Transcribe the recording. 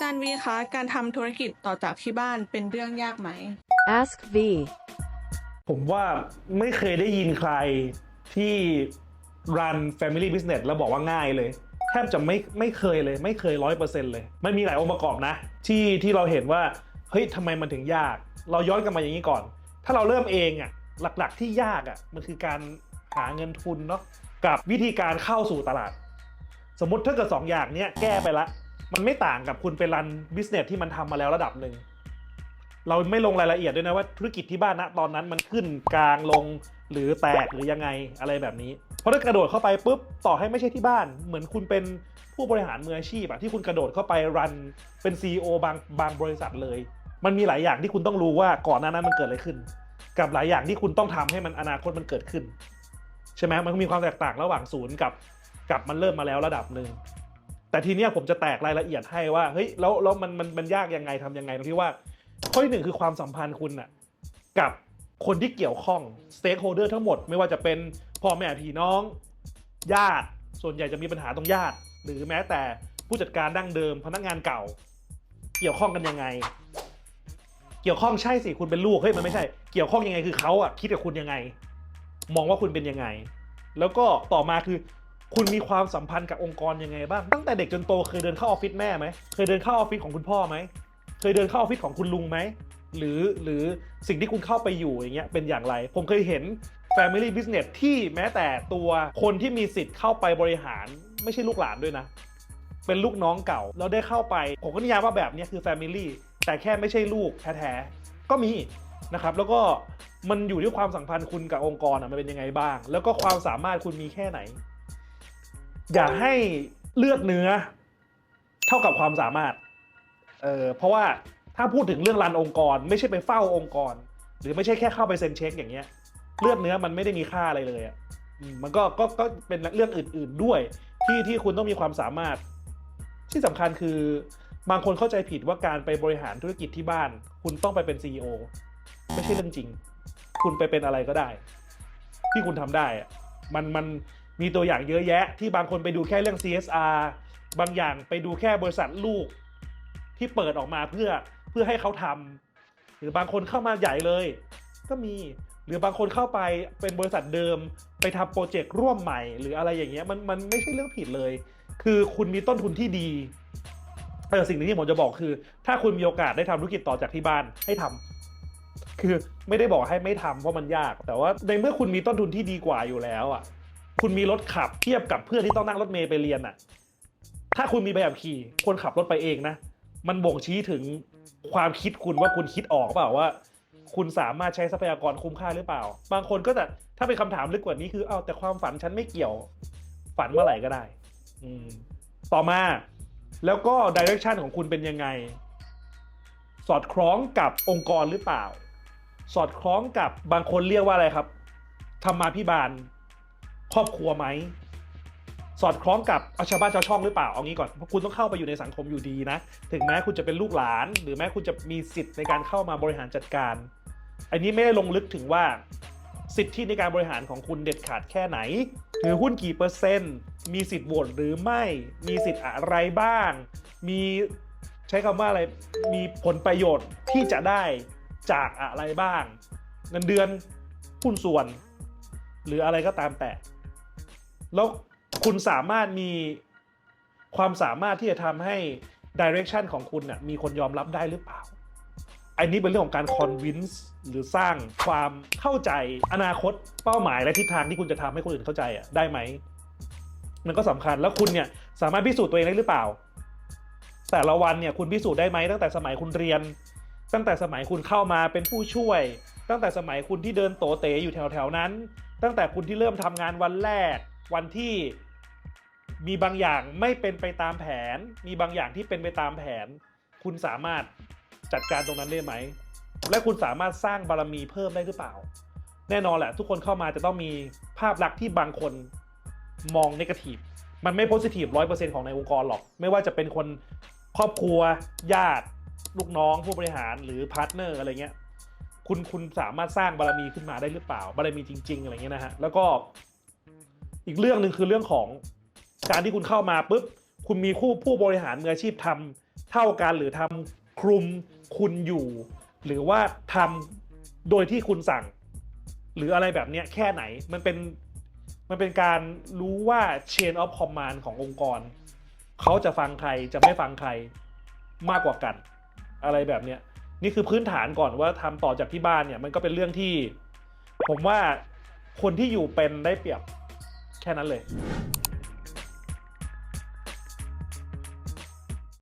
จานวีคะการทำธุรกิจต่อจากที่บ้านเป็นเรื่องยากไหม Ask V. ผมว่าไม่เคยได้ยินใครที่ run family business แล้วบอกว่าง่ายเลยแทบจะไม่ไม่เคยเลยไม่เคยร้อยเปอร์เซ็นต์เลย มันมีหลายองค์ประกอบนะ ที่ที่เราเห็นว่า เฮ้ยทำไมมันถึงยาก เราย้อนกลับมาอย่างนี้ก่อน ถ้าเราเริ่มเองอะหลักๆที่ยากอะมันคือการหาเงินทุนเนาะกับวิธีการเข้าสู่ตลาด สมมติถ้าเกิดสองอย่างเนี้ยแก้ไปละ มันไม่ต่างกับคุณไปรันบิสเนสที่มันทำมาแล้วระดับหนึ่งเราไม่ลงรายละเอียดด้วยนะว่าธุรกิจที่บ้านนะตอนนั้นมันขึ้นกลางลงหรือแตกหรือยังไงอะไรแบบนี้ เพราะถ้ากระโดดเข้าไปปุ๊บต่อให้ไม่ใช่ที่บ้าน เหมือนคุณเป็นผู้บริหารมืออาชีพอะที่คุณกระโดดเข้าไปรันเป็น CEO บางบางบริษัทเลย มันมีหลายอย่างที่คุณต้องรู้ว่าก่อนหน้านั้นมันเกิดอะไรขึ้น กับหลายอย่างที่คุณต้องทำให้มันอนาคตมันเกิดขึ้น ใช่ไหมมันมีความแตกต่างระหว่างศูนย์กับกับมันเริ่มมาแล้วระดับหนึ่ง แต่ทีเนี้ยผมจะแตกรายละเอียดให้ว่าเฮ้ยแล้วแล้วมันมันมันยากยังไงทำยังไงตรงที่ว่า ข้อที่หนึ่งคือความสัมพันธ์คุณน่ะกับคนที่เกี่ยวข้อง stakeholder ทั้งหมด ไม่ว่าจะเป็นพ่อแม่พี่น้อง ญาติส่วนใหญ่จะมีปัญหาตรงญาติ หรือแม้แต่ผู้จัดการดั้งเดิม พนักงานเก่า เกี่ยวข้องกันยังไง เกี่ยวข้องใช่สิคุณเป็นลูกเฮ้ยมันไม่ใช่เกี่ยวข้องยังไงคือเขาอะคิดกับคุณยังไง มองว่าคุณเป็นยังไง แล้วก็ต่อมาคือ คุณมีความสัมพันธ์กับองค์กรยังไงบ้าง ตั้งแต่เด็กจนโตเคยเดินเข้าออฟฟิศแม่ไหม เคยเดินเข้าออฟฟิศของคุณพ่อไหม เคยเดินเข้าออฟฟิศของคุณลุงไหม หรือหรือสิ่งที่คุณเข้าไปอยู่อย่างเงี้ยเป็นอย่างไร ผมเคยเห็น Family Business ที่แม้แต่ตัวคนที่มีสิทธิ์เข้าไปบริหารไม่ใช่ลูกหลานด้วยนะ เป็นลูกน้องเก่าแล้วได้เข้าไป ผมก็นิยามว่าแบบนี้คือ Family แต่แค่ไม่ใช่ลูกแท้ๆก็มีนะครับแล้วก็มันอยู่ที่ความสัมพันธ์คุณกับองค์กรอะมันเป็นยังไงบ้าง แล้วก็ความสามารถคุณมีแค่ไหน อย่าให้เลือดเนื้อ เท่ากับความสามารถเออเพราะว่าถ้าพูดถึงเรื่องรันองค์กร ไม่ใช่ไปเฝ้าองค์กร หรือไม่ใช่แค่เข้าไปเซ็นเช็คอย่างเงี้ย เลือดเนื้อมันไม่ได้มีค่าอะไรเลยอะมันก็ก็ก็เป็นเรื่องอื่น ๆด้วย ที่ที่คุณต้องมีความสามารถ ที่สำคัญคือบางคนเข้าใจผิดว่าการไปบริหารธุรกิจที่บ้าน คุณต้องไปเป็น CEO ไม่ใช่เรื่องจริง คุณไปเป็นอะไรก็ได้ ที่คุณทำได้อะมันมัน มีตัวอย่างเยอะแยะ ที่บางคนไปดูแค่เรื่อง CSR บางอย่างไปดูแค่บริษัทลูก ที่เปิดออกมาเพื่อเพื่อให้เขาทำหรือบางคนเข้ามาใหญ่เลย ก็มีหรือบางคนเข้าไปเป็นบริษัทเดิมไปทำโปรเจกต์ร่วมใหม่ หรืออะไรอย่างเงี้ยมันมันไม่ใช่เรื่องผิดเลย คือคุณมีต้นทุนที่ดีเออสิ่งหนึงที่ผมจะบอกคือ ถ้าคุณมีโอกาสได้ทำธุรกิจต่อจากที่บ้านให้ทำคือไม่ได้บอกให้ไม่ทำเพราะมันยาก แต่ว่าในเมื่อคุณมีต้นทุนที่ดีกว่าอยู่แล้วอะ คุณมีรถขับเทียบกับเพื่อนที่ต้องนั่งรถเมล์ไปเรียนอะ ถ้าคุณมีใบขับขี่คนขับรถไปเองนะ มันบ่งชี้ถึงความคิดคุณว่าคุณคิดออกเปล่าว่า คุณสามารถใช้ทรัพยากรคุ้มค่าหรือเปล่า บางคนก็จะถ้าเป็นคำถามลึกกว่านี้คือเอาแต่ความฝันฉันไม่เกี่ยว ฝันเมื่อไหร่ก็ได้ อืมต่อมาแล้วก็ดิเรกชันของคุณเป็นยังไง สอดคล้องกับองค์กรหรือเปล่า สอดคล้องกับบางคนเรียกว่าอะไรครับธรรมาพิบาล ครอบครัวไหม สอดคล้องกับเอาชาวบ้านชาวช่องหรือเปล่าเอางี้ก่อนเพราะคุณต้องเข้าไปอยู่ในสังคมอยู่ดีนะ ถึงแม้คุณจะเป็นลูกหลาน หรือแม้คุณจะมีสิทธิ์ในการเข้ามาบริหารจัดการ อันนี้ไม่ได้ลงลึกถึงว่า สิทธิในการบริหารของคุณเด็ดขาดแค่ไหนถือหุ้นกี่เปอร์เซ็นต์ มีสิทธิ์โหวตหรือไม่ มีสิทธิ์อะไรบ้าง มีใช้คำว่าอะไร มีผลประโยชน์ที่จะได้จากอะไรบ้าง เงินเดือนหุ้นส่วน หรืออะไรก็ตามแต่ แล้วคุณสามารถมีความสามารถที่จะทำให้ direction ของคุณน่ะมีคนยอมรับได้หรือเปล่า อันนี้เป็นเรื่องของการ convince หรือสร้างความเข้าใจอนาคตเป้าหมายและทิศทางที่คุณจะทำให้คนอื่นเข้าใจอะได้ไหมมันก็สำคัญแล้วคุณเนี่ยสามารถพิสูจน์ตัวเองได้หรือเปล่า แต่ละวันเนี่ยคุณพิสูจน์ได้ไหมตั้งแต่สมัยคุณเรียน ตั้งแต่สมัยคุณเข้ามาเป็นผู้ช่วย ตั้งแต่สมัยคุณที่เดินโตเตอยู่แถวๆนั้น ตั้งแต่คุณที่เริ่มทำงานวันแรก วันที่มีบางอย่างไม่เป็นไปตามแผน มีบางอย่างที่เป็นไปตามแผน คุณสามารถจัดการตรงนั้นได้ไหม และคุณสามารถสร้างบารมีเพิ่มได้หรือเปล่า แน่นอนแหละ ทุกคนเข้ามาจะต้องมีภาพลักษณ์ที่บางคนมองนกาทีฟมันไม่โพสิทีฟร้อยเปอร์เซ็นของในองค์กรหรอก ไม่ว่าจะเป็นคนครอบครัว ญาติ ลูกน้อง ผู้บริหารหรือพาร์ทเนอร์อะไรเงี้ย คุณคุณสามารถสร้างบารมีขึ้นมาได้หรือเปล่า บารมีจริง ๆ อะไรเงี้ยนะฮะ แล้วก็ อีกเรื่องหนึ่งคือเรื่องของการที่คุณเข้ามาปุ๊บคุณมีคู่ผู้บริหารมืออาชีพทเท่ากันหรือทำคลุมคุณอยู่ หรือว่าทำโดยที่คุณสั่ง หรืออะไรแบบเนี้ยแค่ไหนมันเป็นมันเป็นการรู้ว่า chain of command ขององค์กร เขาจะฟังใครจะไม่ฟังใครมากกว่ากัน อะไรแบบเนี้ยนี่คือพื้นฐานก่อนว่าทำต่อจากที่บ้านเนี่ยมันก็เป็นเรื่องที่ ผมว่าคนที่อยู่เป็นได้เปรียบ แค่นั้นเลย